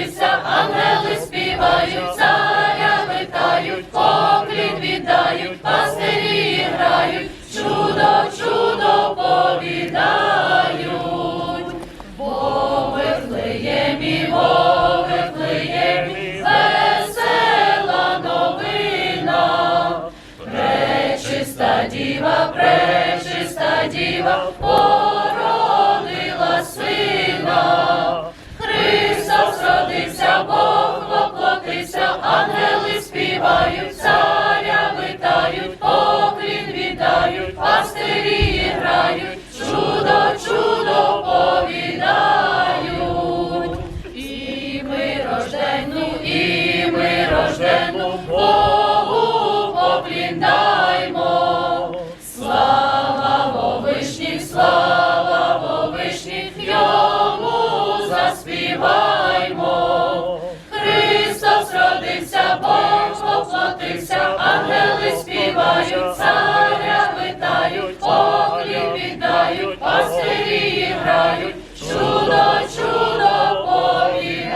народився, ангели співають, царя витають, поклін віддають, пастирі грають, чудо, чудо повідають, бо вихлиє мій Бог, вихлиє весела новина, пречиста діва, пречиста діва. Співають, царя витають, поклін вітають, пастирі грають, чудо, чудо повідають. І ми рожденну, і ми рожденну, витають, поклін віддають, пастирі грають, чудо, чудо повідають.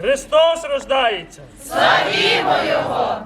Христос рождається. Славімо Його!